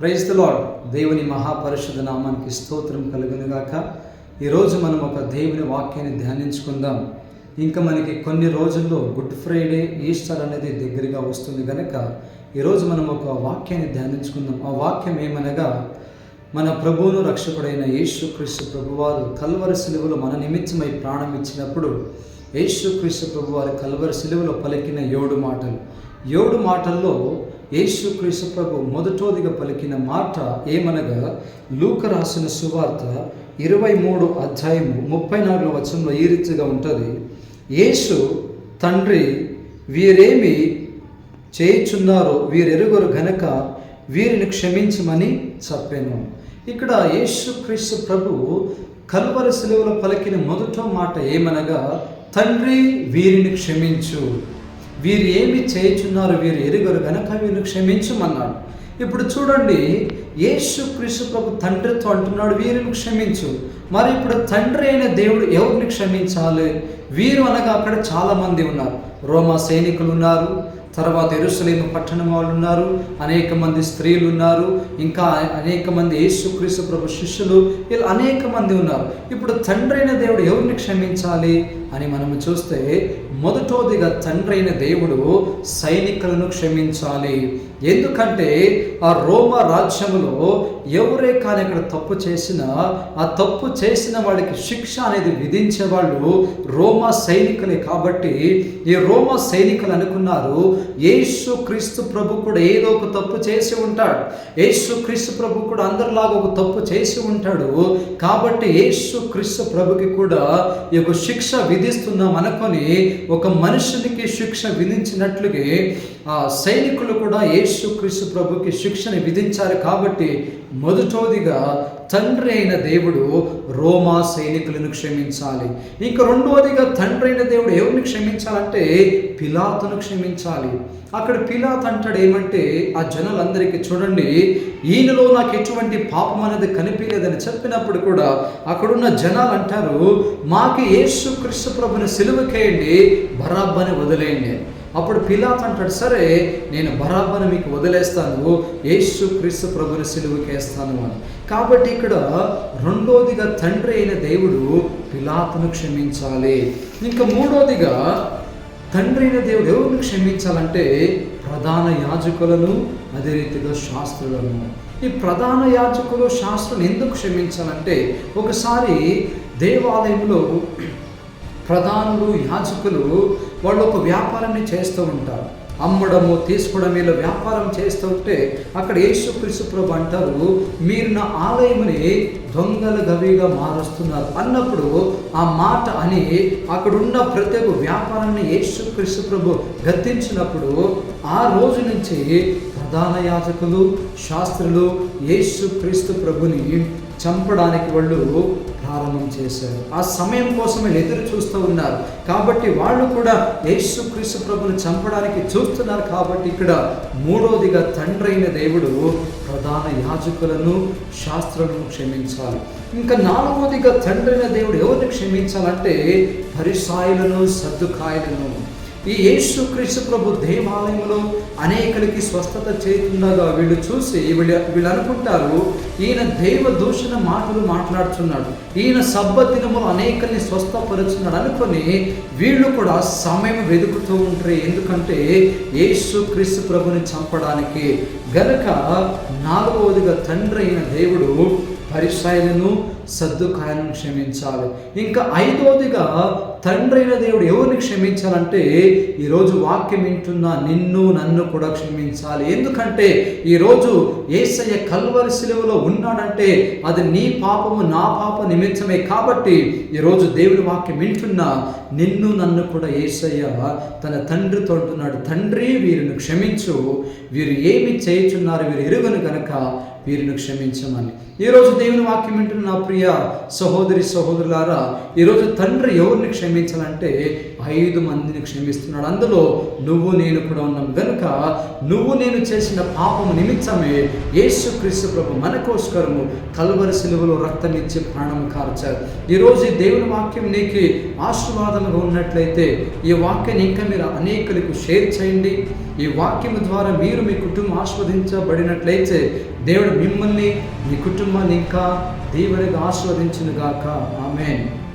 Praise the lord దేవుని మహాపరిషుద్ధ నామానికి స్తోత్రం కలుగునుగాక. ఈరోజు మనం ఒక దేవుని వాక్యాన్ని ధ్యానించుకుందాం. ఇంకా మనకి కొన్ని రోజుల్లో గుడ్ ఫ్రైడే ఈస్టర్ అనేది దగ్గరగా వస్తుంది కనుక ఈరోజు మనం ఒక వాక్యాన్ని ధ్యానించుకుందాం. ఆ వాక్యం ఏమనగా మన ప్రభువును రక్షకుడైన యేసుక్రీస్తు ప్రభువారు కల్వరి సిలువలో మన నిమిత్తమై ప్రాణం ఇచ్చినప్పుడు యేసుక్రీస్తు ప్రభువారు కల్వరి సిలువలో పలికిన ఏడు మాటలు. ఏడు మాటల్లో యేసుక్రీస్తు ప్రభు మొదటోదిగా పలికిన మాట ఏమనగా లూక రాసిన సువార్త ఇరవై మూడు అధ్యాయము ముప్పై నాలుగు వచనంలో ఈ రీతిగా ఉంటుంది. యేసు తండ్రి వీరేమి చేయుచున్నారో వీరెరుగురు గనక వీరిని క్షమించమని చెప్పాను. ఇక్కడ యేసుక్రీస్తు ప్రభు కల్వర సెలవులో పలికిన మొదట మాట ఏమనగా తండ్రి వీరిని క్షమించు. వీరు ఏమి చేయుచున్నారు? వీరు ఎరుగరు గనక వీరు క్షమించమన్నాడు. ఇప్పుడు చూడండి యేసు క్రీస్తు ప్రభు తండ్రితో అంటున్నాడు వీరిని క్షమించు. మరి ఇప్పుడు తండ్రి అయిన దేవుడు ఎవరిని క్షమించాలి? వీరు అనగా అక్కడ చాలామంది ఉన్నారు. రోమా సైనికులు ఉన్నారు తర్వాత ఎరుసలేము పట్టణం వాళ్ళు ఉన్నారు అనేక మంది స్త్రీలు ఉన్నారు ఇంకా అనేక మంది యేసుక్రీస్తు ప్రభు శిష్యులు వీళ్ళు అనేక మంది ఉన్నారు. ఇప్పుడు తండ్రి అయిన దేవుడు ఎవరిని క్షమించాలి? అని మనం చూస్తే మొదటోదిగా తండ్రైన దేవుడు సైనికులను క్షమించాలి. ఎందుకంటే ఆ రోమ రాజ్యంలో ఎవరే కానీ అక్కడ తప్పు చేసినా ఆ తప్పు చేసిన వాడికి శిక్ష అనేది విధించే వాళ్ళు రోమా సైనికులే కాబట్టి ఈ రోమా సైనికులు అనుకున్నారు యేసు క్రీస్తు ప్రభు కూడా ఏదో ఒక తప్పు చేసి ఉంటాడు. యేసు క్రీస్తు ప్రభు కూడా అందరిలాగా ఒక తప్పు చేసి ఉంటాడు. కాబట్టి యేసు క్రీస్తు ప్రభుకి కూడా ఈ యొక్క శిక్ష విధిస్తున్నాం అనుకొని ఒక మనుషునికి శిక్ష విధించినట్లుగా ఆ సైనికులు కూడా యేసు క్రీస్తు ప్రభుకి శిక్షను విధించారు కాబట్టి మొదటోదిగా తండ్రి అయిన దేవుడు రోమా సైనికులను క్షమించాలి. ఇంకా రెండవదిగా తండ్రి అయిన దేవుడు ఎవరిని క్షమించాలంటే పిలాతును క్షమించాలి. అక్కడ పిలాత్ అంటాడు ఏమంటే ఆ జనులందరికీ చూడండి ఈయనలో నాకు ఎటువంటి పాపం అనేది కనిపించలేదని చెప్పినప్పుడు కూడా అక్కడున్న జనాలు అంటారు మాకు యేసు క్రీస్తు ప్రభుని సిలువకేయండి బరాబ్బని వదిలేయండి. అప్పుడు పిలాత్ అంటాడు సరే నేను బరాబర్ మీకు వదిలేస్తాను. యేసు క్రీస్తు ప్రభుని సిలువకేస్తాను అని. కాబట్టి ఇక్కడ రెండోదిగా తండ్రి అయిన దేవుడు పిలాతును క్షమించాలి. ఇంకా మూడోదిగా తండ్రి అయిన దేవుడు ఎవరిని క్షమించాలంటే ప్రధాన యాజకులను అదే రీతిగా శాస్త్రులను. ఈ ప్రధాన యాజకులు శాస్త్రులు ఎందుకు క్షమించాలంటే ఒకసారి దేవాలయంలో ప్రధానులు యాజకులు వాళ్ళు ఒక వ్యాపారాన్ని చేస్తూ ఉంటారు. అమ్మడము తీసుకోవడం ఇలా వ్యాపారం చేస్తుంటే అక్కడ యేసు ప్రభు అంటారు మీరు నా ఆలయముని దొంగల గవిగా మారుస్తున్నారు. అన్నప్పుడు ఆ మాట అని అక్కడున్న ప్రతి ఒక్క వ్యాపారాన్ని యేసు ప్రభు గద్దించినప్పుడు ఆ రోజు నుంచి ప్రధాన యాజకులు శాస్త్రులు యేసుక్రీస్తు ప్రభుని చంపడానికి వాళ్ళు ప్రారంభం చేశారు. ఆ సమయం కోసమే ఎదురు చూస్తూ ఉన్నారు. కాబట్టి వాళ్ళు కూడా యేసు క్రీస్తు ప్రభుని చంపడానికి చూస్తున్నారు. కాబట్టి ఇక్కడ మూడోదిగా తండ్రి అయిన దేవుడు ప్రధాన యాజకులను శాస్త్రులను క్షమించాలి. ఇంకా నాలుగోదిగా తండ్రి అయిన దేవుడు ఎవరిని క్షమించాలంటే పరిసాయులను సర్దుకాయలను. ఈ యేసు క్రీస్తు ప్రభు దేవాలయంలో అనేకలకి స్వస్థత చేస్తుండగా వీళ్ళు చూసి వీళ్ళు వీళ్ళు అనుకుంటారు ఈయన దైవ దూషణ మాటలు మాట్లాడుతున్నాడు. ఈయన సబ్బ దినములు అనేకల్ని స్వస్థపరుచున్నాడు అనుకొని వీళ్ళు కూడా సమయం వెతుకుతూ ఉంటారు ఎందుకంటే యేసు క్రీస్తు ప్రభుని చంపడానికి గనక నాలుగవదిగా తండ్రి అయిన దేవుడు పరిశాయలను సర్దుకాయలను క్షమించాలి. ఇంకా ఐదవదిగా తండ్రి అయిన దేవుడు ఎవరిని క్షమించాలంటే ఈరోజు వాక్యం వింటున్న నిన్ను నన్ను కూడా క్షమించాలి. ఎందుకంటే ఈరోజు ఏసయ్య కల్వరి సెలవులో ఉన్నాడంటే అది నీ పాపము నా పాప నిమిత్తమే కాబట్టి ఈరోజు దేవుడి వాక్యం వింటున్న నిన్ను నన్ను కూడా ఏసయ్య తన తండ్రితో అంటున్నాడు. తండ్రి వీరిని క్షమించు. వీరు ఏమి చేయుచున్నారు వీరు ఎరుగను కనుక వీరిని క్షమించమని. ఈరోజు దేవుని వాక్యం వింటున్న నా ప్రియ సహోదరి సహోదరులారా ఈరోజు తండ్రి ఎవరిని క్షమించాలంటే ఐదు మందిని క్షమిస్తున్నాడు. అందులో నువ్వు నేను కూడా ఉన్నాం. కనుక నువ్వు నేను చేసిన పాపము నిమిత్తమే యేసు క్రీస్తు ప్రభు మనకోస్కరము కలవరి సిలువలో రక్తం ఇచ్చి ప్రాణం కార్చారు ఈరోజు దేవుని వాక్యం నీకు ఆశీర్వాదంగా ఉన్నట్లయితే ఈ వాక్యాన్ని ఇంకా మీరు అనేకులకు షేర్ చేయండి. ఈ వాక్యం ద్వారా మీరు మీ కుటుంబం ఆస్వాదించబడినట్లయితే దేవుడు మిమ్మల్ని మీ కుటుంబాన్ని ఇంకా దీవెనగా ఆస్వాదించునుగాక. ఆమెన్.